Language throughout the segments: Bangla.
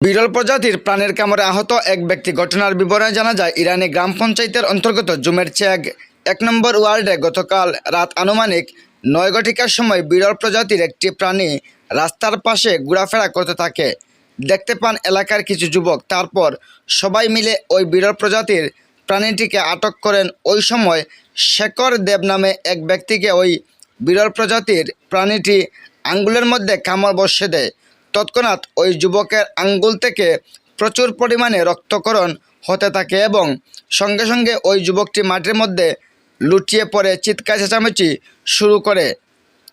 বিরল প্রজাতির প্রাণের কামড়ে আহত এক ব্যক্তি ঘটনার বিবরণে জানা যায়, ইরানি গ্রাম পঞ্চায়েতের অন্তর্গত জুমের চেগ এক নম্বর ওয়ার্ডে গতকাল রাত আনুমানিক নয় ঘটিকার সময় বিরল প্রজাতির একটি প্রাণী রাস্তার পাশে ঘোরাফেরা করতে থাকে। দেখতে পান এলাকার কিছু যুবক। তারপর সবাই মিলে ওই বিরল প্রজাতির প্রাণীটিকে আটক করেন। ওই সময় শেখর দেব নামে এক ব্যক্তিকে ওই বিরল প্রজাতির প্রাণীটি আঙ্গুলের মধ্যে কামড় বসে দেয়। তৎক্ষণাৎ ওই যুবকের আঙ্গুল থেকে প্রচুর পরিমাণে রক্তকরণ হতে থাকে এবং সঙ্গে সঙ্গে ওই যুবকটি মাটির মধ্যে লুটিয়ে পড়ে চিৎকার চেঁচামেচি শুরু করে।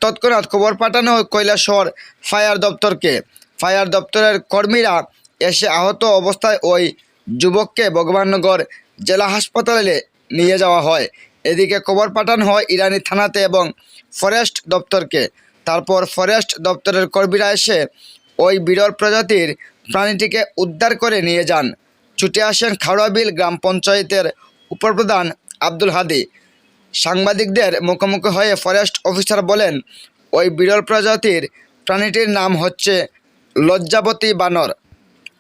তৎক্ষণাৎ খবর পাঠানো হয় কৈলাসহর ফায়ার দপ্তরকে। ফায়ার দপ্তরের কর্মীরা এসে আহত অবস্থায় ওই যুবককে ভগবাননগর জেলা হাসপাতালে নিয়ে যাওয়া হয়। এদিকে খবর পাঠানো হয় ইরানি থানাতে এবং ফরেস্ট দপ্তরকে। তারপর ফরেস্ট দপ্তরের কর্মীরা এসে ওই বিরল প্রজাতির প্রাণীটিকে উদ্ধার করে নিয়ে যান। ছুটে আসেন খাওড়াবিল গ্রাম পঞ্চায়েতের উপপ্রধান আব্দুল হাদি। সাংবাদিকদের মুখোমুখি হয়ে ফরেস্ট অফিসার বলেন ওই বিরল প্রজাতির প্রাণীটির নাম হচ্ছে লজ্জাবতী বানর।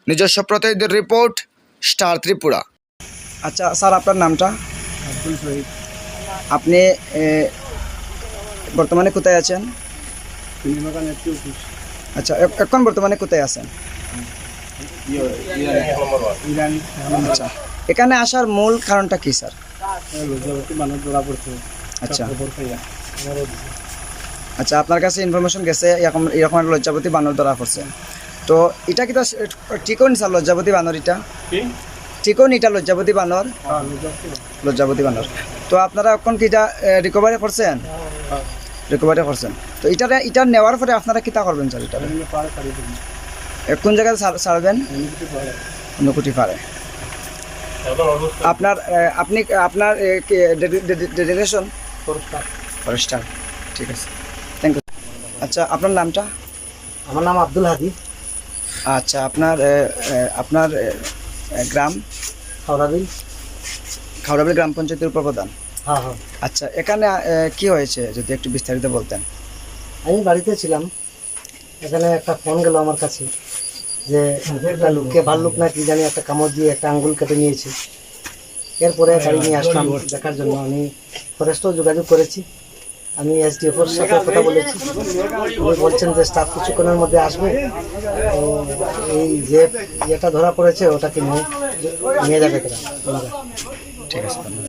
নিজস্ব প্রতিনিধির রিপোর্ট স্টার ত্রিপুরা। আচ্ছা স্যার আপনার নামটা? আব্দুল শহীদ। আপনি বর্তমানে কোথায় আছেন? আচ্ছা এখন বর্তমানে কোথায় আছেন? আচ্ছা এখানে আসার মূল কারণটা কি স্যার? আচ্ছা। আচ্ছা আপনার কাছে ইনফরমেশন গেছে এরকম এরকম একটা লজ্জাবতী বানর ধরা পড়ছে। তো এটা কি তো ঠিকও নি স্যার লজ্জাবতী বানর এটা? কি? ঠিকও নি এটা লজ্জাপতি বানর? লজ্জাপতি লজ্জাবতী লজ্জাবতী বানর। তো আপনারা এখন কি এটা রিকভারি করছেন? হ্যাঁ। রিকভারি করছেন। তো এটা এটা নেওয়ার পরে আপনারা কিতা করবেন স্যার এটা কোন জায়গায় ছাড়- ছাড়বেন অনুকুটি পারে আপনার আপনি আপনার ডেডিকেশন ফরেস্টার। ঠিক আছে। থ্যাংক ইউ আচ্ছা আপনার নামটা? আমার নাম আব্দুল হাদি। আচ্ছা আপনার আপনার গ্রাম? হাওড়াবিল খাওড়াবিল গ্রাম পঞ্চায়েতের উপপ্রধান। আচ্ছা এখানে কি হয়েছে? যদি একটু বিস্তারিত বলতেন। আমি বাড়িতে ছিলাম। এখানে একটা ফোন গেল আমার কাছে যে একটা লোককে ভাল্লুক না কি জানি একটা কামড় দিয়ে একটা আঙ্গুল কেটে নিয়েছে। এরপরে গাড়ি নিয়ে আসলাম দেখার জন্য। আমি ফরেস্টও যোগাযোগ করেছি। আমি এসডিএফওর সাথে কথা বলেছি। উনি বলছেন যে স্টাফ কিছুক্ষণের মধ্যে আসবে। তো এই যে ইয়েটা ধরা পড়েছে ওটাকে নিয়ে নিয়ে যাবে কেনা ঠিক আছে ধন্যবাদ।